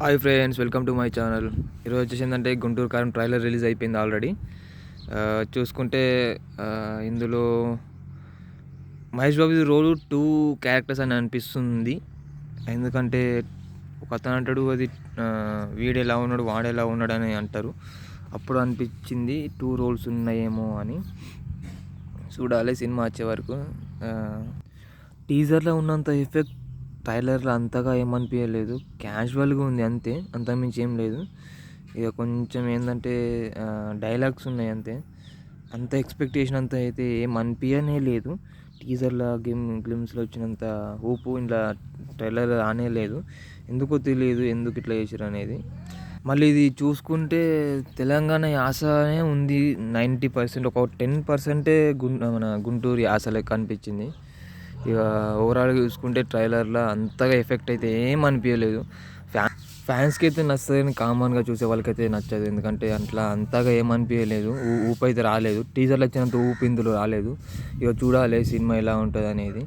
Hi friends welcome to my channel ఈరోజు వచ్చేసి ఏంటంటే గుంటూరు కారం ట్రైలర్ రిలీజ్ అయిపోయింది ఆల్రెడీ చూసుకుంటే ఇందులో Mahesh Babu role two characters అని అనిపిస్తుంది. ఎందుకంటే ఒక అతను అంటాడు అది వీడెలా వీడు ఎలా ఉన్నాడు వాడు ఎలా ఉన్నాడు అని అంటారు. అప్పుడు అనిపించింది టూ రోల్స్ ఉన్నాయేమో అని. చూడాలి సినిమా వచ్చే వరకు. టీజర్లో ఉన్నంత ఎఫెక్ట్ ట్రైలర్లో అంతగా ఏమనిపించలేదు క్యాజువల్గా ఉంది అంతే. అంతకుమించి ఏం లేదు. ఇక కొంచెం ఏంటంటే డైలాగ్స్ ఉన్నాయి అంతే. అంత ఎక్స్పెక్టేషన్ అంత అయితే ఏం అనిపించనే లేదు. టీజర్లో గేమ్ గ్లిమ్స్లో వచ్చినంత ఊపు ఇలా ట్రైలర్ రానే లేదు. ఎందుకో తెలియదు ఎందుకు ఇట్లా చేసారు అనేది. మళ్ళీ ఇది చూసుకుంటే తెలంగాణ యాసనే ఉంది. నైంటీ పర్సెంట్ ఒక టెన్ పర్సెంటే గుం మన గుంటూరు యాస లెక్క అనిపించింది. ఇక ఓవరాల్గా చూసుకుంటే ట్రైలర్లో అంతగా ఎఫెక్ట్ అయితే ఏం అనిపించలేదు ఫ్యాన్ ఫ్యాన్స్కి అయితే నచ్చదని కామన్గా చూసే వాళ్ళకైతే నచ్చదు. ఎందుకంటే అట్లా అంతగా ఏం అనిపించలేదు ఊపు అయితే రాలేదు. టీజర్లు వచ్చినంత ఊపు ఇందులో రాలేదు. ఇక చూడాలి సినిమా ఎలా ఉంటుంది అనేది